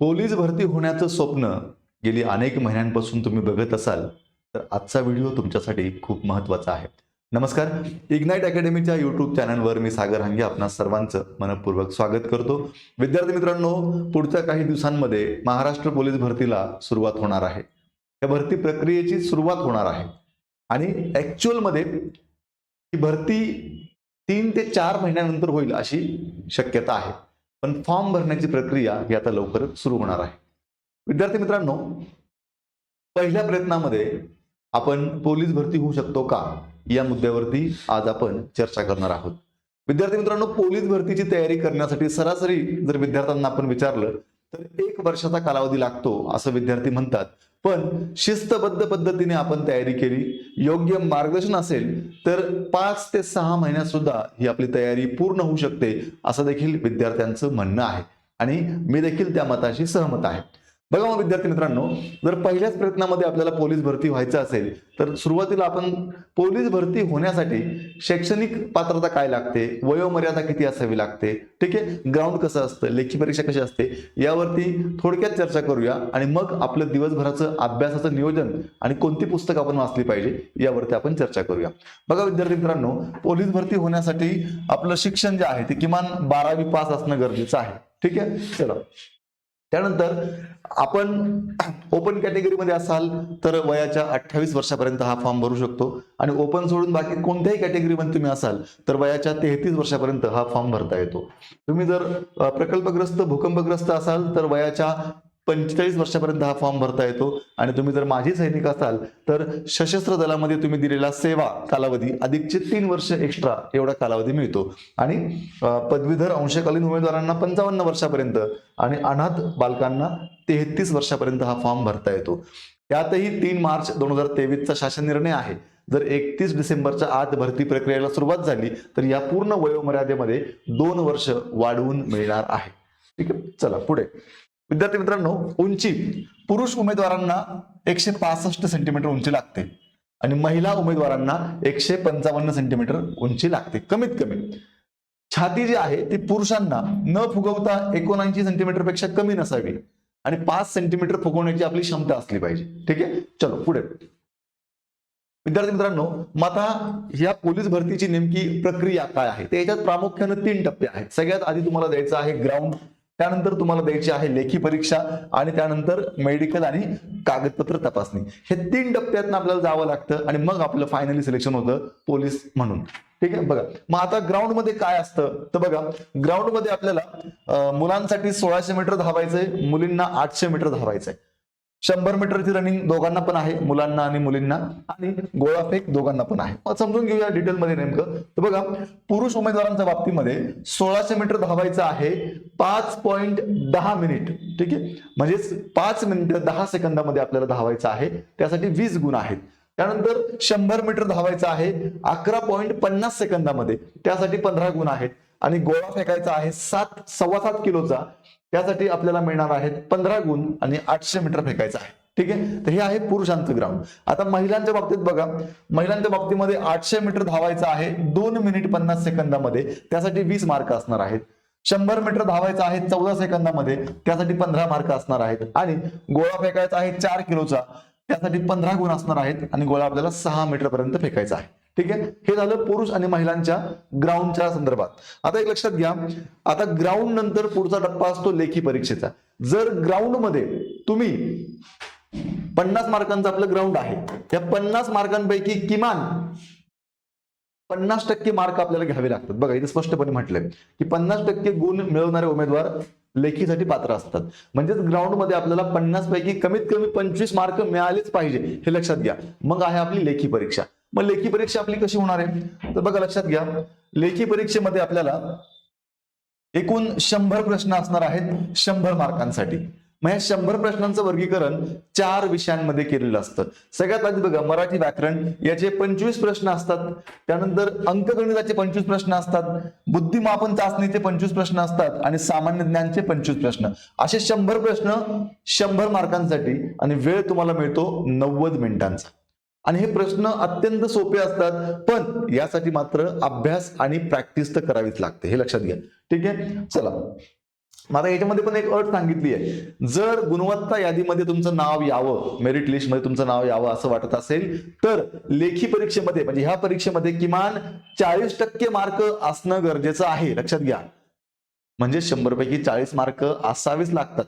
Police भरती होण्याचं स्वप्न गेली अनेक महिन्यांपासून तुम्ही बघत असाल तर आजचा व्हिडिओ तुमच्यासाठी खूप महत्त्वाचा आहे. नमस्कार. इग्नाईट अकॅडमीच्या युट्यूब चॅनलवर मी सागर हंगे आपणा सर्वांचं मनपूर्वक स्वागत करतो. विद्यार्थी मित्रांनो पुढच्या काही दिवसांमध्ये महाराष्ट्र पोलीस भरतीला सुरुवात होणार आहे. या भरती प्रक्रियेची सुरुवात होणार आहे. आणि ॲक्च्युअलमध्ये ही भरती तीन ते चार महिन्यानंतर होईल अशी शक्यता आहे. पण फॉर्म भरण्याची प्रक्रिया ही आता लवकरच सुरू होणार आहे. विद्यार्थी मित्रांनो पहिल्या प्रयत्नामध्ये आपण पोलीस भरती होऊ शकतो का? या मुद्द्यावरती आज आपण चर्चा करणार आहोत. विद्यार्थी मित्रांनो पोलीस भरतीची तयारी करण्यासाठी सरासरी जर विद्यार्थ्यांना आपण विचारलं तर एक वर्षाचा कालावधी लागतो असं विद्यार्थी म्हणतात. पण शिस्तबद्ध पद्धतीने आपण तयारी केली योग्य मार्गदर्शन असेल तर पाच ते सहा महिन्यात सुद्धा ही आपली तयारी पूर्ण होऊ शकते असं देखील विद्यार्थ्यांचं म्हणणं आहे. आणि मी देखील त्या मताशी सहमत आहे. बघा मग विद्यार्थी मित्रांनो जर पहिल्याच प्रयत्नामध्ये आपल्याला पोलीस भरती व्हायचं असेल तर सुरुवातीला आपण पोलीस भरती होण्यासाठी शैक्षणिक पात्रता काय लागते वयोमर्यादा किती असावी लागते ठीक आहे? ग्राउंड कसं असतं लेखी परीक्षा कशी असते यावरती थोडक्यात चर्चा करूया आणि मग आपलं दिवसभराचं अभ्यासाचं नियोजन आणि कोणती पुस्तकं आपण वाचली पाहिजे यावरती आपण चर्चा करूया. बघा विद्यार्थी मित्रांनो पोलीस भरती होण्यासाठी आपलं शिक्षण जे आहे ते किमान बारावी पास असणं गरजेचं आहे ठीक आहे? चला. त्यानंतर आपण ओपन कॅटेगरीमध्ये असाल तर वयाच्या अठ्ठावीस वर्षापर्यंत हा फॉर्म भरू शकतो. आणि ओपन सोडून बाकी कोणत्याही कॅटेगरीमध्ये तुम्ही असाल तर वयाच्या तेहतीस वर्षापर्यंत हा फॉर्म भरता येतो. तुम्ही जर प्रकल्पग्रस्त भूकंपग्रस्त असाल तर वयाच्या पंचेचाळीस वर्षापर्यंत हा फॉर्म भरता येतो आणि तुम्ही जर माझी सैनिक असाल तर सशस्त्र दलामध्ये तुम्ही दिलेला सेवा कालावधी अधिकचे तीन वर्ष एक्स्ट्रा एवढा कालावधी मिळतो. आणि पदवीधर अंशकालीन उमेदवारांना पंचावन्न वर्षापर्यंत आणि अनाथ बालकांना तेहतीस वर्षापर्यंत हा फॉर्म भरता येतो. त्यातही तीन मार्च दोन हजार तेवीसचा शासन निर्णय आहे. जर एकतीस डिसेंबरच्या आत भरती प्रक्रियेला सुरुवात झाली तर या पूर्ण वयोमर्यादेमध्ये दोन वर्ष वाढवून मिळणार आहे. ठीक आहे चला पुढे. विद्यार्थी मित्रांनो उंची. पुरुष उमेदवारांना एकशे पासष्ट सेंटीमीटर उंची लागते. आणि महिला उमेदवारांना एकशे पंचावन्न सेंटीमीटर उंची लागते. कमीत कमी. छाती जी आहे ती पुरुषांना न फुगवता एकोणऐंशी सेंटीमीटरपेक्षा कमी नसावी. आणि पाच सेंटीमीटर फुगवण्याची आपली क्षमता असली पाहिजे. ठीक आहे? चलो पुढे. विद्यार्थी मित्रांनो माता या पोलीस भरतीची नेमकी प्रक्रिया काय आहे? तर याच्यात प्रामुख्याने तीन टप्पे आहेत. सगळ्यात आधी तुम्हाला द्यायचं आहे ग्राउंड त्यानंतर तुम्हाला द्यायची आहे लेखी परीक्षा आणि त्यानंतर मेडिकल आणि कागदपत्र तपासणी. हे तीन टप्प्यातनं आपल्याला जावं लागतं आणि मग आपलं फायनली सिलेक्शन होतं पोलीस म्हणून. ठीक आहे? बघा. मग आता ग्राउंडमध्ये काय असतं? तर बघा ग्राउंडमध्ये आपल्याला मुलांसाठी सोळाशे मीटर धावायचंय मुलींना आठशे मीटर धावायचंय. शंभर मीटरची रनिंग दोघांना पण आहे मुलांना आणि मुलींना. आणि गोळाफेक दोघांना पण आहे. मग समजून घेऊया डिटेलमध्ये नेमकं. तर बघा पुरुष उमेदवारांच्या बाबतीमध्ये सोळाशे मीटर धावायचं आहे पाच पॉईंट दहा मिनिट ठीक आहे? म्हणजेच पाच मिनिट दहा सेकंदामध्ये आपल्याला धावायचं आहे. त्यासाठी वीस गुण आहेत. त्यानंतर शंभर मीटर धावायचं आहे अकरा पॉईंट पन्नास सेकंदामध्ये. त्यासाठी पंधरा गुण आहेत. आणि गोळा फेकायचा आहे सात सव्वा सात किलोचा. त्यासाठी आपल्याला मिळणार आहेत पंधरा गुण आणि आठशे मीटर फेकायचं आहे. ठीक आहे? तर हे आहे पुरुषांचं ग्राउंड. आता महिलांच्या बाबतीत बघा. महिलांच्या बाबतीमध्ये आठशे मीटर धावायचं आहे. दोन मिनिट पन्नास सेकंदामध्ये त्यासाठी वीस मार्क असणार आहेत. शंभर मीटर धावायचं आहे चौदा सेकंदामध्ये त्यासाठी पंधरा मार्क असणार आहेत. आणि गोळा फेकायचा आहे चार किलोचा त्यासाठी पंधरा गुण असणार आहेत आणि गोळा आपल्याला सहा मीटर पर्यंत फेकायचा आहे. ठीक आहे? हे झालं पुरुष आणि महिलांच्या ग्राउंडच्या संदर्भात. आता एक लक्षात घ्या. आता ग्राउंड नंतर पुढचा टप्पा असतो लेखी परीक्षेचा. जर ग्राउंडमध्ये तुम्ही पन्नास मार्कांचं आपलं ग्राउंड आहे. त्या पन्नास मार्कांपैकी किमान पन्नास टक्के मार्क आपल्याला घ्यावे लागतात. बघा इथे स्पष्टपणे म्हटलंय की पन्नास टक्के गुण मिळवणारे उमेदवार लेखीसाठी पात्र असतात. म्हणजेच ग्राउंडमध्ये आपल्याला पन्नास पैकी कमीत कमी पंचवीस मार्क मिळालेच पाहिजे हे लक्षात घ्या. मग आहे आपली लेखी परीक्षा. मग लेखी परीक्षा आपली कशी होणार आहे? तर बघा लक्षात घ्या. लेखी परीक्षेमध्ये आपल्याला एकूण शंभर प्रश्न असणार आहेत शंभर मार्कांसाठी. मग या शंभर प्रश्नांचं वर्गीकरण चार विषयांमध्ये केलेलं असतं. सगळ्यात आधी बघा मराठी व्याकरण याचे पंचवीस प्रश्न असतात. त्यानंतर अंकगणिताचे पंचवीस प्रश्न असतात. बुद्धिमापन चाचणीचे पंचवीस प्रश्न असतात. आणि सामान्य ज्ञानचे पंचवीस प्रश्न. असे शंभर प्रश्न शंभर मार्कांसाठी आणि वेळ तुम्हाला मिळतो नव्वद मिनिटांचा. आणि हे प्रश्न अत्यंत सोपे असतात पण यासाठी मात्र अभ्यास आणि प्रॅक्टिस तर करावीच लागते हे लक्षात घ्या. ठीक आहे? चला. मला याच्यामध्ये पण एक अट सांगितली आहे. जर गुणवत्ता यादीमध्ये तुमचं नाव यावं मेरिट लिस्टमध्ये तुमचं नाव यावं असं वाटत असेल तर लेखी परीक्षेमध्ये म्हणजे ह्या परीक्षेमध्ये किमान चाळीस टक्के मार्क असणं गरजेचं आहे. लक्षात घ्या. म्हणजे शंभर पैकी चाळीस मार्क असावेच लागतात.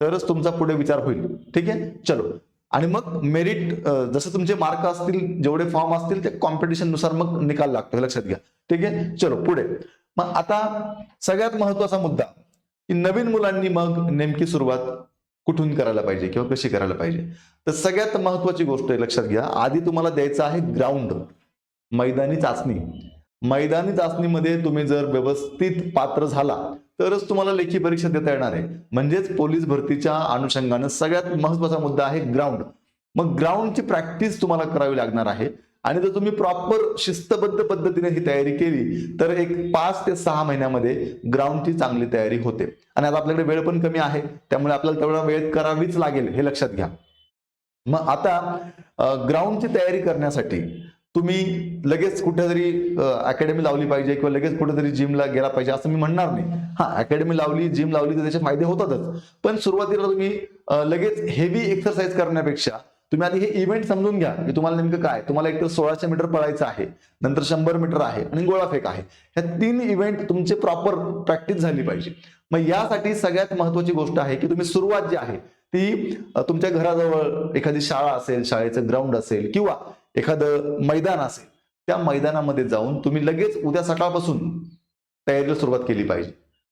तरच तुमचा पुढे विचार होईल. ठीक आहे? चलो. आणि मग मेरिट जसं तुमचे मार्क असतील जेवढे फॉर्म असतील ते कॉम्पिटिशननुसार मग निकाल लागतो. लक्षात घ्या. ठीक आहे? चलो पुढे. मग आता सगळ्यात महत्त्वाचा मुद्दा की नवीन मुलांनी मग नेमकी सुरुवात कुठून करायला पाहिजे किंवा कशी करायला पाहिजे? तर सगळ्यात महत्वाची गोष्ट आहे लक्षात घ्या. आधी तुम्हाला द्यायचं आहे ग्राउंड मैदानी चाचणी. मैदानी चाचणीमध्ये तुम्ही जर व्यवस्थित पात्र झाला तरच तुम्हाला लेखी परीक्षा देता येणार आहे. म्हणजेच पोलीस भरतीच्या अनुषंगानं सगळ्यात महत्त्वाचा मुद्दा आहे ग्राउंड मग ग्राउंडची प्रॅक्टिस तुम्हाला करावी लागणार आहे. आणि जर तुम्ही प्रॉपर शिस्तबद्ध पद्धतीने ही तयारी केली तर एक पाच ते सहा महिन्यामध्ये ग्राउंडची चांगली तयारी होते. आणि आता आपल्याकडे वेळ पण कमी आहे त्यामुळे आपल्याला तेवढा वेळ करावीच लागेल हे लक्षात घ्या. मग आता ग्राउंडची तयारी करण्यासाठी तुम्ही लगेच कुठेतरी अकॅडमी लावली पाहिजे किंवा लगेच कुठेतरी जिमला गेला पाहिजे असं मी म्हणणार नाही. हा अकॅडमी लावली जिम लावली तर त्याचे फायदे होतातच. पण सुरुवातीला तुम्ही लगेच हेवी एक्सरसाइज करण्यापेक्षा तुम्ही आधी हे इव्हेंट समजून घ्या की तुम्हाला नेमकं काय तुम्हाला एकतर सोळाशे मीटर पळायचं आहे नंतर शंभर मीटर आहे आणि गोळाफेक आहे. ह्या तीन इव्हेंट तुमचे प्रॉपर प्रॅक्टिस झाली पाहिजे. मग यासाठी सगळ्यात महत्वाची गोष्ट आहे की तुम्ही सुरुवात जी आहे ती तुमच्या घराजवळ एखादी शाळा असेल शाळेचं ग्राउंड असेल किंवा एखादं मैदान असेल त्या मैदानामध्ये जाऊन तुम्ही लगेच उद्या सकाळपासून तयारीला सुरुवात केली पाहिजे.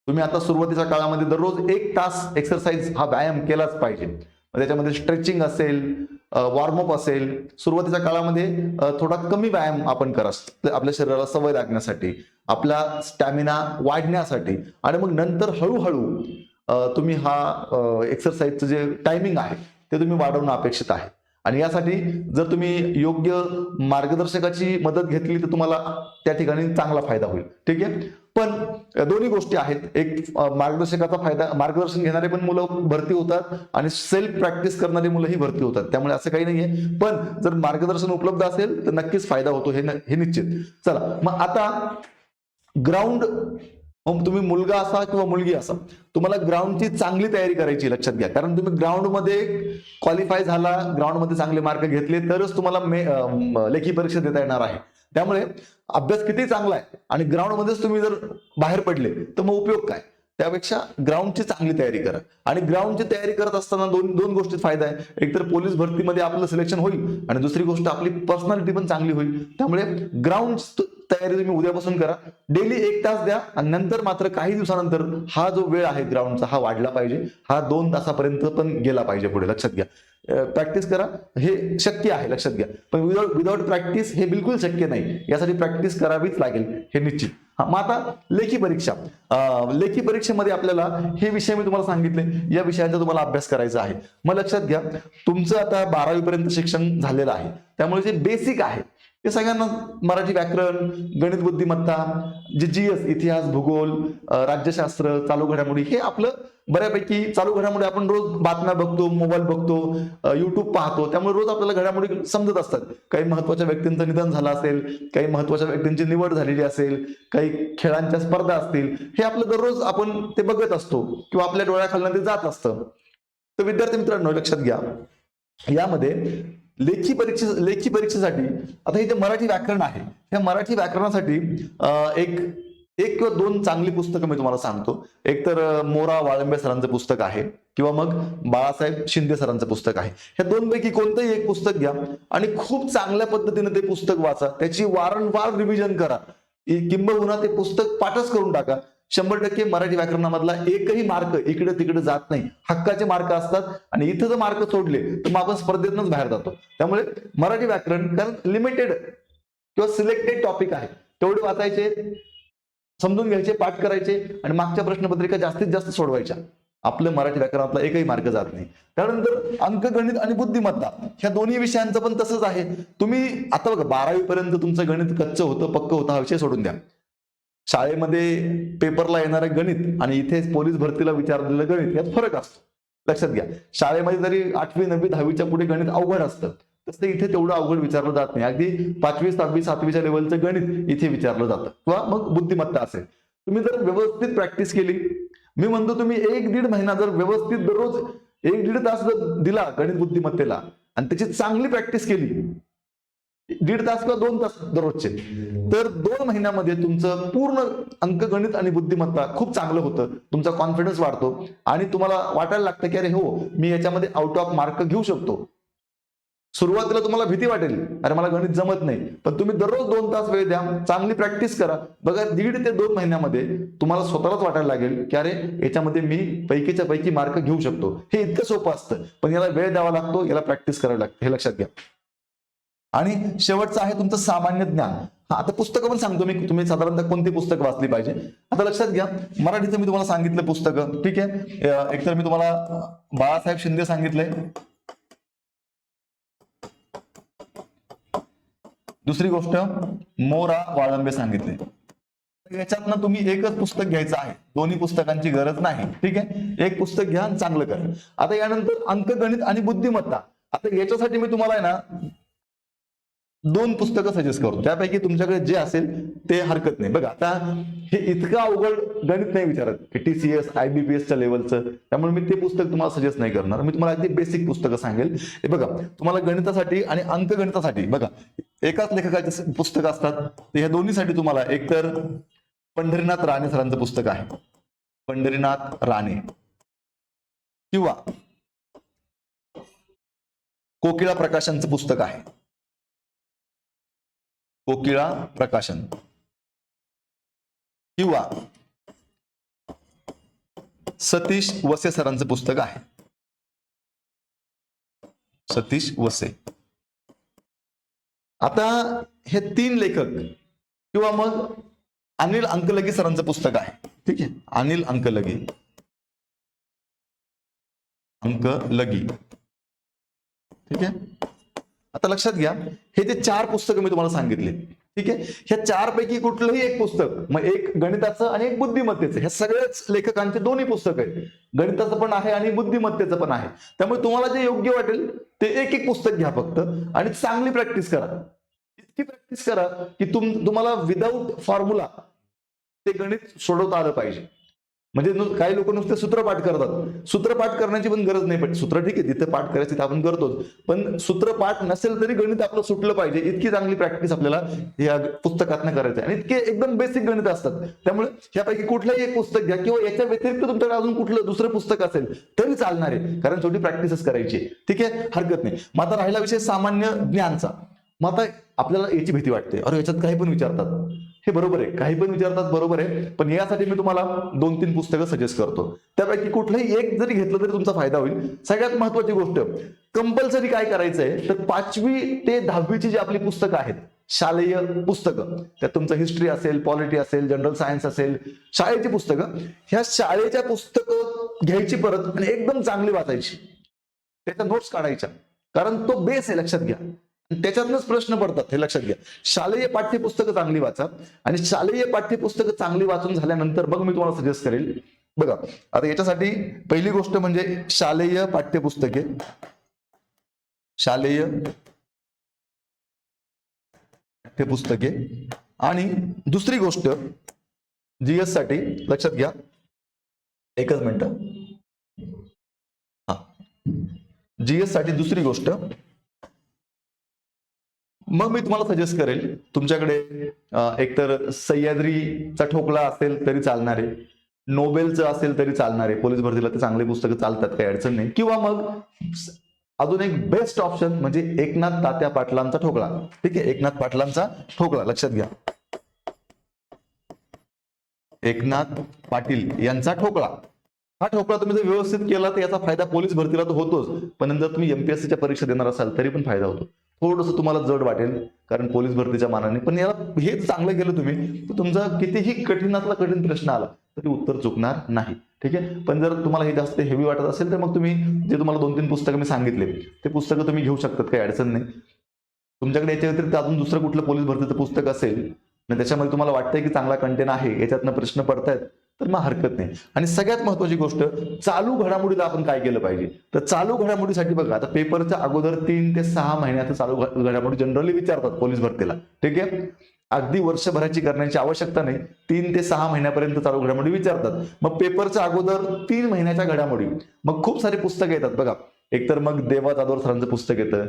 तुम्ही आता सुरुवातीच्या काळामध्ये दररोज एक तास एक्सरसाइज हा व्यायाम केलाच पाहिजे. त्याच्यामध्ये स्ट्रेचिंग असेल वॉर्मअप असेल सुरुवातीच्या काळामध्ये थोडा कमी व्यायाम आपण करा. आपल्या शरीराला सवय लागण्यासाठी आपला स्टॅमिना वाढण्यासाठी आणि मग नंतर हळूहळू तुम्ही हा एक्सरसाइजचं जे टायमिंग आहे ते तुम्ही वाढवणं अपेक्षित आहे. आणि यासाठी जर तुम्ही योग्य मार्गदर्शकाची मदत घेतली तर तुम्हाला त्या ठिकाणी चांगला फायदा होईल. ठीक आहे? पण दोन्ही गोष्टी आहेत. एक मार्गदर्शकाचा फायदा मार्गदर्शन घेणारे पण मुलं भरती होतात आणि सेल्फ प्रॅक्टिस करणारी मुलंही भरती होतात. त्यामुळे असं काही नाहीये. पण जर मार्गदर्शन उपलब्ध असेल तर नक्कीच फायदा होतो. हे हे निश्चित. चला मग आता ग्राउंड मग तुम्ही मुलगा असा किंवा मुलगी असा तुम्हाला ग्राउंडची चांगली तयारी करायची लक्षात घ्या. कारण तुम्ही ग्राउंडमध्ये क्वालिफाय झाला ग्राउंडमध्ये चांगले मार्क घेतले तरच तुम्हाला मे लेखी परीक्षा देता येणार आहे. त्यामुळे अभ्यास किती चांगला आहे आणि ग्राउंडमध्येच तुम्ही जर बाहेर पडले तर मग उपयोग काय? त्यापेक्षा ग्राउंडची चांगली तयारी करा. आणि ग्राउंडची तयारी करत असताना दोन दोन गोष्टीत फायदा आहे. एक तर पोलीस भरतीमध्ये आपलं सिलेक्शन होईल आणि दुसरी गोष्ट आपली पर्सनॅलिटी पण चांगली होईल. त्यामुळे ग्राउंड तयारी तुम्ही उद्यापासून करा. डेली एक तास द्या आणि नंतर मात्र काही दिवसानंतर हा जो वेळ आहे ग्राउंडचा हा वाढला पाहिजे. हा दोन तासापर्यंत पण गेला पाहिजे पुढे. लक्षात घ्या. प्रॅक्टिस करा. हे शक्य आहे लक्षात घ्या. पण विदाउट विदाउट प्रॅक्टिस हे बिलकुल शक्य नाही. यासाठी प्रॅक्टिस करावीच लागेल हे निश्चित. हा मग आता लेखी परीक्षा. लेखी परीक्षेमध्ये आपल्याला हे विषय मी तुम्हाला सांगितले. या विषयांचा तुम्हाला अभ्यास करायचा आहे. मग लक्षात घ्या. तुमचं आता बारावी पर्यंत शिक्षण झालेलं आहे. त्यामुळे जे बेसिक आहे हे सगळ्यांना मराठी व्याकरण गणित बुद्धिमत्ता जे जीएस इतिहास भूगोल राज्यशास्त्र चालू घडामोडी हे आपलं बऱ्यापैकी चालू घडामोडी आपण रोज बातम्या बघतो मोबाईल बघतो युट्यूब पाहतो. त्यामुळे रोज आपल्याला घडामोडी समजत असतात. काही महत्त्वाच्या व्यक्तींचं निधन झालं असेल काही महत्त्वाच्या व्यक्तींची निवड झालेली असेल काही खेळांच्या स्पर्धा असतील हे आपलं दररोज आपण ते बघत असतो किंवा आपल्या डोळ्याखालनं ते जात असतं. तर विद्यार्थी मित्रांनो लक्षात घ्या. यामध्ये लेखी परीक्षे लेखी परीक्षेसाठी आता हे जे मराठी व्याकरण आहे या मराठी व्याकरणासाठी एक एक किंवा दोन चांगली पुस्तकं मी तुम्हाला सांगतो. एक तर मोरा वाळंबे सरांचं पुस्तक आहे किंवा मग बाळासाहेब शिंदे सरांचं पुस्तक आहे. ह्या दोनपैकी कोणतंही एक पुस्तक घ्या आणि खूप चांगल्या पद्धतीने ते पुस्तक वाचा. त्याची वारंवार रिव्हिजन करा. किंबहुना ते पुस्तक पाठच करून टाका. शंभर टक्के मराठी व्याकरणामधला एकही मार्क इकडे तिकडे जात नाही. हक्काचे मार्क असतात आणि इथं जर मार्क सोडले तर मग आपण स्पर्धेतूनच बाहेर जातो. त्यामुळे मराठी व्याकरण कारण लिमिटेड किंवा सिलेक्टेड टॉपिक आहे. तेवढे वाचायचे समजून घ्यायचे पाठ करायचे आणि मागच्या प्रश्नपत्रिका जास्तीत जास्त सोडवायच्या. आपलं मराठी व्याकरणातला एकही मार्क जात नाही. त्यानंतर अंकगणित आणि बुद्धिमत्ता ह्या दोन्ही विषयांचं पण तसंच आहे. तुम्ही आता बघा बारावी पर्यंत तुमचं गणित कच्चं होतं पक्क होतं हा विषय सोडून द्या. शाळेमध्ये पेपरला येणारं गणित आणि इथे पोलीस भरतीला विचारलेलं गणित यात फरक असतो. लक्षात घ्या. शाळेमध्ये जरी आठवी नववी दहावीच्या पुढे गणित अवघड असतं तसं इथे तेवढं अवघड विचारलं जात नाही. अगदी पाचवी सहावी सातवीच्या लेवलचं गणित इथे विचारलं जातं. किंवा मग बुद्धिमत्ता असेल. तुम्ही जर व्यवस्थित प्रॅक्टिस केली मी म्हणतो तुम्ही एक दीड महिना जर व्यवस्थित दररोज एक दीड तास जर दिला गणित बुद्धिमत्तेला आणि त्याची चांगली प्रॅक्टिस केली दीड तास किंवा दोन तास दररोजचे. तर दोन महिन्यामध्ये तुमचं पूर्ण अंकगणित आणि बुद्धिमत्ता खूप चांगलं होतं. तुमचा कॉन्फिडन्स वाढतो. आणि तुम्हाला वाटायला लागतं की अरे हो मी याच्यामध्ये आउट ऑफ मार्क घेऊ शकतो. सुरुवातीला तुम्हाला भीती वाटेल. अरे मला गणित जमत नाही. पण तुम्ही दररोज दोन तास वेळ द्या. चांगली प्रॅक्टिस करा. बघा दीड ते दोन महिन्यामध्ये तुम्हाला स्वतःलाच वाटायला लागेल की अरे याच्यामध्ये मी पैकीच्या पैकी मार्क घेऊ शकतो. हे इतकं सोपं असतं. पण याला वेळ द्यावा लागतो याला प्रॅक्टिस करावी लागते. हे लक्षात घ्या. आणि शेवटचं आहे तुमचं सामान्य ज्ञान. हा आता पुस्तकं पण सांगतो मी. तुम्ही साधारणतः कोणती पुस्तकं वाचली पाहिजे? आता लक्षात घ्या मराठीचं मी तुम्हाला सांगितलं पुस्तकं. ठीक आहे? एक एकतर मी तुम्हाला बाळासाहेब शिंदे सांगितलंय दुसरी गोष्ट मोरा वाळंबे सांगितले. याच्यातनं तुम्ही एकच पुस्तक घ्यायचं आहे. दोन्ही पुस्तकांची गरज नाही. ठीक आहे? एक पुस्तक घ्या आणि चांगलं करा. आता यानंतर अंकगणित आणि बुद्धिमत्ता. आता याच्यासाठी मी तुम्हाला आहे ना दोन पुस्तकं सजेस्ट करतो. त्यापैकी तुमच्याकडे जे असेल ते हरकत नाही. बघा आता हे इतकं अवघड गणित नाही विचारत. टीसीएस एसच्या लेवलचं त्यामुळे मी ते पुस्तक तुम्हाला सजेस्ट नाही करणार. मी तुम्हाला अगदी बेसिक पुस्तकं सांगेल. हे बघा तुम्हाला गणितासाठी आणि अंकगणितासाठी बघा एकाच लेखकाचे पुस्तक असतात. ते ह्या दोन्हीसाठी तुम्हाला एकतर पंढरीनाथ राणे सरांचं पुस्तक आहे. पंढरीनाथ राणे. किंवा कोकिळा प्रकाशनचं पुस्तक आहे. कोकिळा प्रकाशन. किंवा सतीश वसे सरांचं पुस्तक आहे. सतीश वसे. आता हे तीन लेखक किंवा मग अनिल अंकलगी सरांचं पुस्तक आहे. ठीक आहे? अनिल अंकलगी. अंकलगी. ठीक आहे? आता लक्षात घ्या हे जे चार पुस्तकं मी तुम्हाला सांगितले ठीक आहे? ह्या चार पैकी कुठलंही एक पुस्तक मग एक गणिताचं आणि एक बुद्धिमत्तेचं ह्या सगळ्याच लेखकांचे दोन्ही पुस्तक आहेत. गणिताचं पण आहे आणि बुद्धिमत्तेचं पण आहे. त्यामुळे तुम्हाला जे योग्य वाटेल ते एक एक पुस्तक घ्या फक्त आणि चांगली प्रॅक्टिस करा. इतकी प्रॅक्टिस करा की तुम तुम्हाला विदाऊट फॉर्म्युला ते गणित सोडवता आलं पाहिजे. म्हणजे काही लोक नुसते सूत्रपाठ करतात. सूत्रपाठ करण्याची पण गरज नाही पण सूत्र ठीक आहे तिथे पाठ करायचं तिथे आपण करतोच. पण सूत्रपाठ नसेल तरी गणित आपलं सुटलं पाहिजे. इतकी चांगली प्रॅक्टिस आपल्याला या पुस्तकातनं करायचं आहे. आणि इतके एकदम बेसिक गणित असतात. त्यामुळे ह्यापैकी कुठलंही एक पुस्तक घ्या किंवा याच्या व्यतिरिक्त तुमच्याकडे अजून कुठलं दुसरं पुस्तक असेल तरी चालणार आहे. कारण छोटी प्रॅक्टिसच करायची ठीक आहे? हरकत नाही. मग आता राहिला विषय सामान्य ज्ञानचा. मग आता आपल्याला याची भीती वाटते. अरे याच्यात काही पण विचारतात. हे बरोबर आहे. काही पण विचारतात बरोबर आहे. पण यासाठी मी तुम्हाला दोन तीन पुस्तकं सजेस्ट करतो. त्यापैकी कुठलंही एक जरी घेतलं तरी तुमचा फायदा होईल. सगळ्यात महत्वाची गोष्ट कंपल्सरी काय करायचंय? तर पाचवी ते दहावीची जी आपली पुस्तकं आहेत शालेय पुस्तकं त्यात तुमचं हिस्ट्री असेल पॉलिटी असेल जनरल सायन्स असेल शाळेची पुस्तकं ह्या शाळेच्या पुस्तकं घ्यायची परत आणि एकदम चांगली वाचायची. त्याच्या नोट्स काढायच्या. कारण तो बेस आहे लक्षात घ्या. त्याच्यातनंच प्रश्न पडतात हे लक्षात घ्या. शालेय पाठ्यपुस्तकं चांगली वाचा आणि शालेय पाठ्यपुस्तकं चांगली वाचून झाल्यानंतर बघ मी तुम्हाला सजेस्ट करेल बघा आता याच्यासाठी पहिली गोष्ट म्हणजे शालेय पाठ्यपुस्तके. शालेय पाठ्यपुस्तके. आणि दुसरी गोष्ट जीएससाठी लक्षात घ्या. एकच मिनिट. हा. जीएससाठी दुसरी गोष्ट मग मी तुम्हाला सजेस्ट करेल तुमच्याकडे एकतर सह्याद्रीचा ठोकळा असेल तरी चालणार आहे नोबेलचं असेल तरी चालणार आहे पोलीस भरतीला ते चांगले पुस्तकं चालतात काही अडचण नाही. किंवा मग अजून एक बेस्ट ऑप्शन म्हणजे एकनाथ तात्या पाटलांचा ठोकळा ठीक आहे एकनाथ पाटलांचा ठोकळा लक्षात घ्या. एकनाथ पाटील यांचा ठोकळा हा ठोकळा तुम्ही जर व्यवस्थित केला तर याचा फायदा पोलीस भरतीला तर होतोच. पण नंतर तुम्ही एमपीएससीच्या परीक्षा देणार असाल तरी पण फायदा होतो. थोडंसं तुम्हाला जड वाटेल कारण पोलीस भरतीच्या मानाने. पण याला हे चांगलं केलं तुम्ही तर तुमचा कितीही कठीणातला कठीण प्रश्न आला तरी उत्तर चुकणार नाही. ठीक आहे? पण जर तुम्हाला हे जास्त हेवी वाटत असेल तर मग तुम्ही जे तुम्हाला दोन तीन पुस्तकं मी सांगितले ते पुस्तकं तुम्ही घेऊ शकतात काही अडचण नाही. तुमच्याकडे याच्या व्यतिरिक्त अजून दुसरं कुठलं पोलीस भरतीचं पुस्तक असेल आणि त्याच्यामध्ये तुम्हाला वाटतंय की चांगला कंटेन आहे याच्यातनं प्रश्न पडतायत तर मग हरकत नाही. आणि सगळ्यात महत्वाची गोष्ट चालू घडामोडीला आपण काय केलं पाहिजे? तर चालू घडामोडीसाठी बघा आता पेपरच्या अगोदर तीन ते सहा महिन्यात चालू घडामोडी जनरली विचारतात पोलीस भरतीला. ठीक आहे? अगदी वर्षभराची करण्याची आवश्यकता नाही. तीन ते सहा महिन्यापर्यंत चालू घडामोडी विचारतात. मग पेपरच्या अगोदर तीन महिन्याच्या घडामोडी. मग खूप सारी पुस्तकं येतात बघा. एकतर मग देवा जाधव सरांचं पुस्तक येतं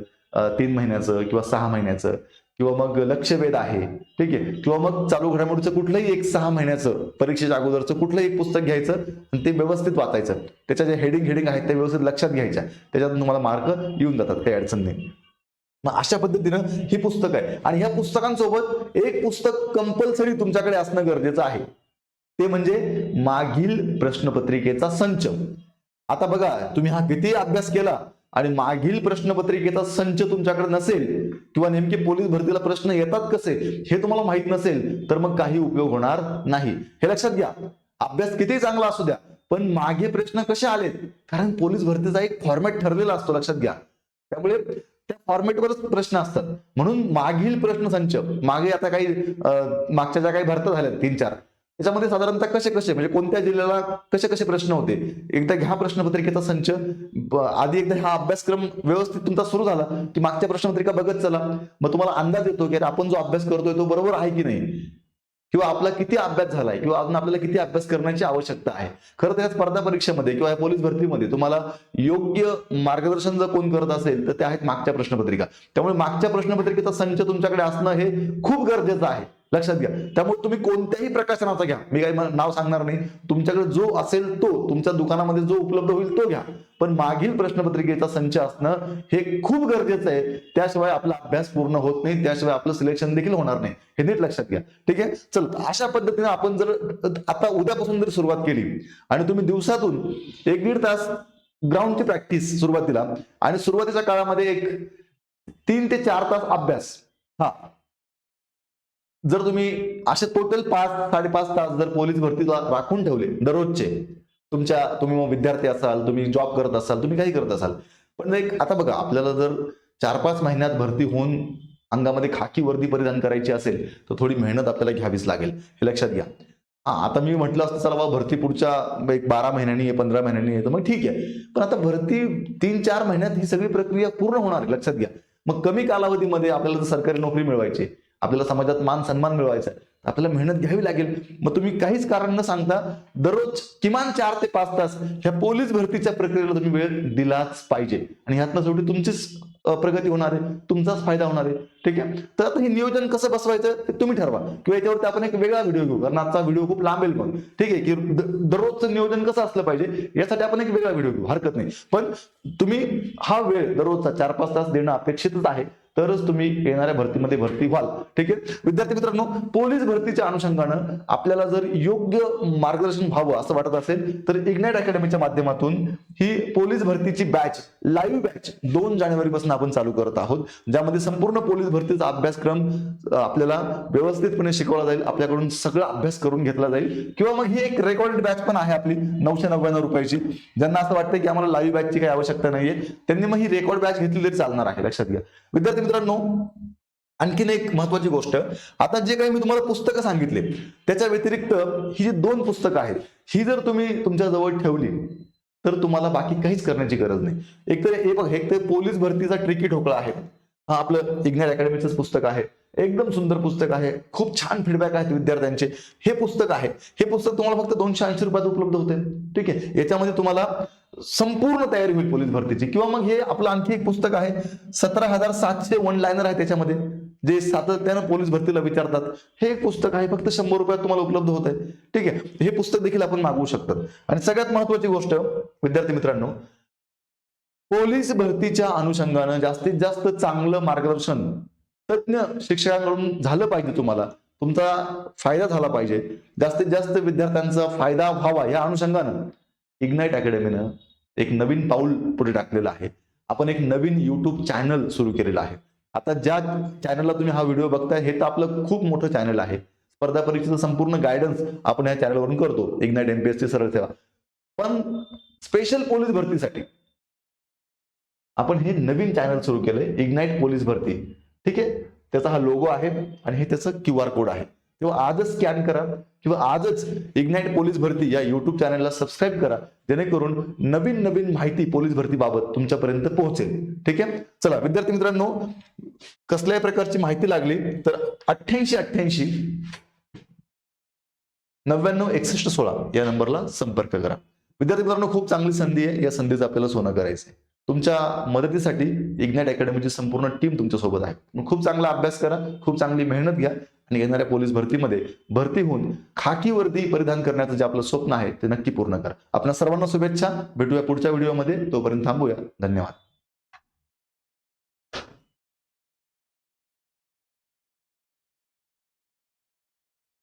तीन महिन्याचं किंवा सहा महिन्याचं. किंवा मग लक्षवेध आहे ठीक आहे? किंवा मग चालू घडामोडीचं कुठलंही एक सहा महिन्याचं परीक्षेच्या अगोदरचं कुठलंही एक पुस्तक घ्यायचं आणि ते व्यवस्थित वाचायचं. त्याच्या जे हेडिंग हेडिंग आहेत ते व्यवस्थित लक्षात घ्यायच्या. त्याच्यातून तुम्हाला मार्क येऊन जातात काही अडचण नाही. मग अशा पद्धतीनं ही पुस्तक आहे आणि ह्या पुस्तकांसोबत एक पुस्तक कंपल्सरी तुमच्याकडे असणं गरजेचं आहे. ते म्हणजे मागील प्रश्नपत्रिकेचा संच. आता बघा तुम्ही हा किती अभ्यास केला आणि मागील प्रश्नपत्रिकेचा संच तुमच्याकडे नसेल किंवा नेमके पोलीस भरतीला प्रश्न येतात कसे हे तुम्हाला माहीत नसेल तर मग काही उपयोग होणार नाही. हे लक्षात घ्या. अभ्यास किती चांगला असू द्या पण मागे प्रश्न कसे आलेत? कारण पोलीस भरतीचा एक फॉर्मॅट ठरलेला असतो लक्षात घ्या. त्यामुळे त्या फॉर्मॅटवरच प्रश्न असतात. म्हणून मागील प्रश्न संच मागे आता काही मागच्या ज्या काही भरता झाल्या तीन चार त्याच्यामध्ये साधारणतः कसे कसे म्हणजे कोणत्या जिल्ह्याला कसे कसे प्रश्न होते? एकदा ह्या प्रश्नपत्रिकेचा संच आधी एकदा हा अभ्यासक्रम व्यवस्थित तुमचा सुरू झाला की मागच्या प्रश्नपत्रिका बघत चला. मग तुम्हाला अंदाज येतो की आपण जो अभ्यास करतोय तो बरोबर आहे की नाही? किंवा आपला किती अभ्यास झालाय? किंवा अजून आपल्याला किती अभ्यास करण्याची आवश्यकता आहे? खरं तर या स्पर्धा परीक्षेमध्ये किंवा या पोलीस भरतीमध्ये तुम्हाला योग्य मार्गदर्शन जर कोण करत असेल तर ते आहेत मागच्या प्रश्नपत्रिका. त्यामुळे मागच्या प्रश्नपत्रिकेचा संच तुमच्याकडे असणं हे खूप गरजेचं आहे. लक्षात घ्या. त्यामुळे तुम्ही कोणत्याही प्रकाशनाचा घ्या. मी काही नाव सांगणार नाही. तुमच्याकडे जो असेल तो तुमच्या दुकानामध्ये जो उपलब्ध होईल तो घ्या. पण मागील प्रश्नपत्रिकेचा संच असणं हे खूप गरजेचं आहे. त्याशिवाय आपला अभ्यास पूर्ण होत नाही. त्याशिवाय आपलं सिलेक्शन देखील होणार नाही. हे नीट लक्षात घ्या. ठीक आहे? चल अशा पद्धतीने आपण जर आता उद्यापासून जर सुरुवात केली आणि तुम्ही दिवसातून एक दीड तास ग्राउंडची प्रॅक्टिस सुरुवातीला आणि सुरुवातीच्या काळामध्ये एक तीन ते चार तास अभ्यास. हा. जर तुम्ही असे टोटल पाच साडेपाच तास जर पोलीस भरतीला राखून ठेवले दररोजचे तुमच्या तुम्ही मग विद्यार्थी असाल तुम्ही जॉब करत असाल तुम्ही काही करत असाल पण एक आता बघा आपल्याला जर चार पाच महिन्यात भरती होऊन अंगामध्ये खाकी वर्दी परिधान करायची असेल तर थोडी मेहनत आपल्याला घ्यावीच लागेल. हे लक्षात घ्या. हा आता मी म्हटलं असतं चला बाबा भरती पुढच्या एक बारा महिन्यांनी आहे पंधरा महिन्यांनी आहे तर मग ठीक आहे. पण आता भरती तीन चार महिन्यात ही सगळी प्रक्रिया पूर्ण होणार लक्षात घ्या. मग कमी कालावधीमध्ये आपल्याला जर सरकारी नोकरी मिळवायची आपल्याला समाजात मान सन्मान मिळवायचा आहे. आपल्याला मेहनत घ्यावी लागेल. मग तुम्ही काहीच कारण न सांगता दररोज किमान चार ते पाच तास ह्या पोलीस भरतीच्या प्रक्रियेला तुम्ही वेळ दिलाच पाहिजे. आणि ह्यातनं शेवटी तुमचीच प्रगती होणार आहे तुमचाच फायदा होणार आहे. ठीक आहे? तर आता हे नियोजन कसं बसवायचं ते तुम्ही ठरवा. किंवा याच्यावरती आपण एक वेगळा व्हिडिओ घेऊ कारण आजचा व्हिडिओ खूप लांबेल पण ठीक आहे? की दररोजचं नियोजन कसं असलं पाहिजे यासाठी आपण एक वेगळा व्हिडिओ घेऊ हरकत नाही. पण तुम्ही हा वेळ दररोजचा चार पाच तास देणं अपेक्षितच आहे तरच तुम्ही येणाऱ्या भरतीमध्ये भरती व्हाल. ठीक आहे? विद्यार्थी मित्रांनो पोलीस भरतीच्या अनुषंगानं आपल्याला जर योग्य मार्गदर्शन व्हावं असं वाटत असेल तर इग्नाइट अकॅडमीच्या माध्यमातून ही पोलीस भरतीची बॅच लाईव्ह बॅच दोन जानेवारीपासून आपण चालू करत आहोत ज्यामध्ये संपूर्ण पोलीस भरतीचा अभ्यासक्रम आपल्याला व्यवस्थितपणे शिकवला जाईल आपल्याकडून सगळा अभ्यास करून घेतला जाईल. किंवा मग ही एक रेकॉर्डेड बॅच पण आहे आपली नऊशे नव्याण्णव रुपयाची. ज्यांना असं वाटतं की आम्हाला लाईव्ह बॅचची काही आवश्यकता नाहीये त्यांनी मग ही रेकॉर्ड बॅच घेतली तरी चालणार आहे लक्षात घ्या. विद्यार्थी मित्रांनो आणखीन एक महत्वाची गोष्ट आता जे काही मी तुम्हाला पुस्तकं सांगितले त्याच्या व्यतिरिक्त ही जी दोन पुस्तकं आहेत ही जर तुम्ही तुमच्या जवळ ठेवली तर तुम्हाला बाकी काहीच करण्याची गरज नाही. एकतर हे बघ एक तर पोलीस भरतीचा ट्रिकी ठोकळा आहे. हा आपलं इग्नॅट अकॅडमीचंच पुस्तक आहे. एकदम सुंदर पुस्तक आहे. खूप छान फीडबॅक आहेत विद्यार्थ्यांचे. हे पुस्तक आहे. हे पुस्तक तुम्हाला फक्त दोनशे ऐंशी रुपयात उपलब्ध होते. ठीक आहे? याच्यामध्ये तुम्हाला संपूर्ण तयारी होईल पोलीस भरतीची. किंवा मग हे आपलं आणखी एक पुस्तक आहे. सतरा हजार सातशे वन लायनर आहे त्याच्यामध्ये. जे सातत्यानं पोलीस भरतीला विचारतात हे एक पुस्तक आहे फक्त शंभर रुपयात तुम्हाला उपलब्ध होत आहे ठीक आहे? हे पुस्तक देखील आपण मागवू शकतात. आणि सगळ्यात महत्वाची गोष्ट विद्यार्थी मित्रांनो पोलीस भरतीच्या अनुषंगानं जास्तीत जास्त चांगलं मार्गदर्शन तज्ञ शिक्षकांकडून झालं पाहिजे तुम्हाला. तुमचा फायदा झाला पाहिजे. जास्तीत जास्त विद्यार्थ्यांचा फायदा व्हावा या अनुषंगानं इग्नाईट अकॅडमीनं एक नवीन पाऊल पुढे टाकलेलं आहे. आपण एक नवीन युट्यूब चॅनल सुरू केलेलं आहे. आता ज्या चॅनलला तुम्ही हा व्हिडिओ बघताय हे तर आपलं खूप मोठं चॅनल आहे. स्पर्धा परीक्षेचं संपूर्ण गायडन्स आपण या चॅनलवरून करतो. इग्नाइट एमपीएससी सरळ सेवा. पण स्पेशल पोलीस भरतीसाठी आपण हे नवीन चॅनल सुरू केलंय इग्नाइट पोलीस भरती. ठीक आहे? त्याचा हा लोगो आहे आणि हे त्याचं क्यू आर कोड आहे. तेव्हा आजच स्कॅन करा किंवा आजच इग्नाईट पोलीस भरती या युट्यूब चॅनलला सबस्क्राईब करा. जेणेकरून नवीन नवीन माहिती पोलीस भरतीबाबत तुमच्यापर्यंत पोहोचेल. ठीक आहे? चला विद्यार्थी मित्रांनो कसल्याही प्रकारची माहिती लागली तर अठ्ठ्याऐंशी अठ्ठ्याऐंशी नव्याण्णव एकसष्ट सोळा या नंबरला संपर्क करा. विद्यार्थी मित्रांनो खूप चांगली संधी आहे. या संधीचं आपल्याला सोनं करायचं आहे. तुमच्या मदतीसाठी इग्नाईट अकॅडमीची संपूर्ण टीम तुमच्यासोबत आहे खूप चांगला अभ्यास करा खूप चांगली मेहनत घ्या. आणि येणाऱ्या पोलीस भरतीमध्ये भरती होऊन खाकी वर्दी परिधान करण्याचं जे आपलं स्वप्न आहे ते नक्की पूर्ण करा. आपल्या सर्वांना शुभेच्छा. भेटूया पुढच्या व्हिडिओमध्ये. तोपर्यंत थांबूया. धन्यवाद.